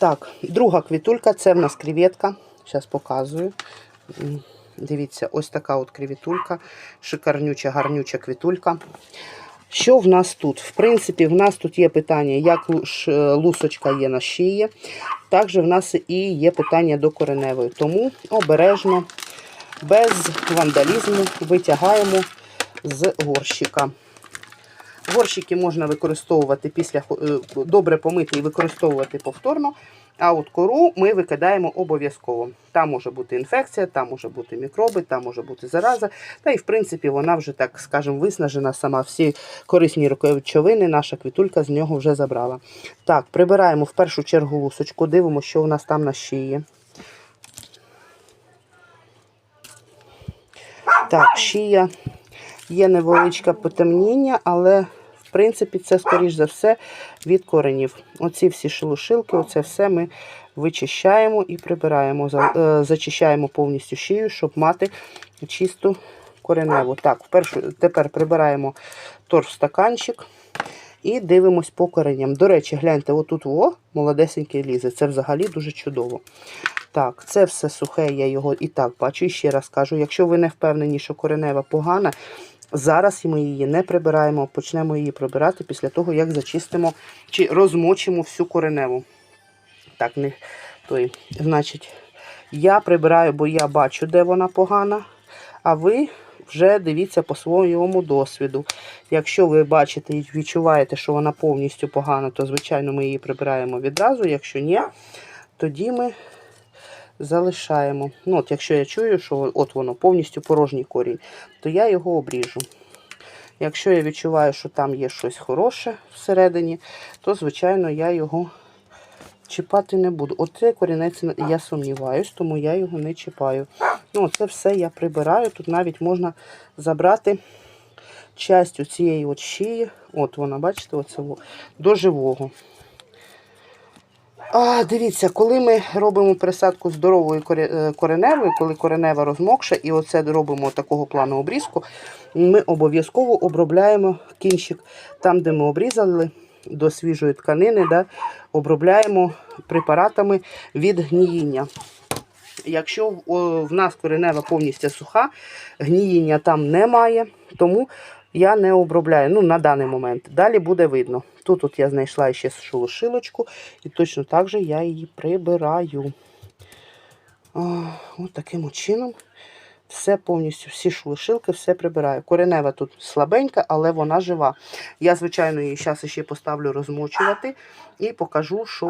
Так, друга квітулька це в нас креветка. Зараз показую. Дивіться, ось така от креветулька, шикарнюча, гарнюча квітулька. Що в нас тут? В принципі, в нас тут є питання, як е, лусочка є на шиї. Також в нас і є питання до кореневої. Тому обережно, без вандалізму витягаємо з горщика. Горщики можна використовувати після е, добре помити і використовувати повторно. А от кору ми викидаємо обов'язково. Там може бути інфекція, там може бути мікроби, там може бути зараза. Та й в принципі вона вже так скажемо виснажена сама. Всі корисні речовини наша квітулька з нього вже забрала. Так, прибираємо в першу чергу лусочку, дивимося, що у нас там на шиї. Так, шия є невеличке потемніння, але в принципі це, скоріш за все, від коренів. Оці всі шелушилки, оце все ми вичищаємо і прибираємо. Е, Зачищаємо повністю шию, щоб мати чисту кореневу. Так, вперше, тепер прибираємо торф стаканчик. І дивимось по кореням. До речі, гляньте, отут о, молодесенький лізе. Це взагалі дуже чудово. Так, це все сухе, я його і так бачу. І ще раз кажу, якщо ви не впевнені, що коренева погана, зараз ми її не прибираємо, почнемо її прибирати після того, як зачистимо чи розмочимо всю кореневу. Так, не той. Значить, я прибираю, бо я бачу, де вона погана, а ви вже дивіться по своєму досвіду. Якщо ви бачите і відчуваєте, що вона повністю погана, то, звичайно, ми її прибираємо відразу. Якщо ні, тоді ми залишаємо. Ну, от Якщо я чую, що от воно повністю порожній корінь, то я його обріжу. Якщо я відчуваю, що там є щось хороше всередині, то, звичайно, я його чіпати не буду. Оцей корінець я сумніваюсь, тому я його не чіпаю. Ну, це все я прибираю. Тут навіть можна забрати часть цієї от шиї. От вона, бачите, оце, до живого. А, дивіться, коли ми робимо присадку здорової коре- е, кореневої, коли коренева розмокша, і оце робимо такого плану обрізку, ми обов'язково обробляємо кінчик там, де ми обрізали до свіжої тканини, да, обробляємо препаратами від гніїння. Якщо в нас коренева повністю суха, гніїння там немає, тому я не обробляю ну, на даний момент. Далі буде видно. Тут от я знайшла ще шелушилочку, і точно так же я її прибираю. Ось таким чином все повністю, всі шелушилки, все прибираю. Коренева тут слабенька, але вона жива. Я, звичайно, її зараз ще поставлю розмочувати і покажу, що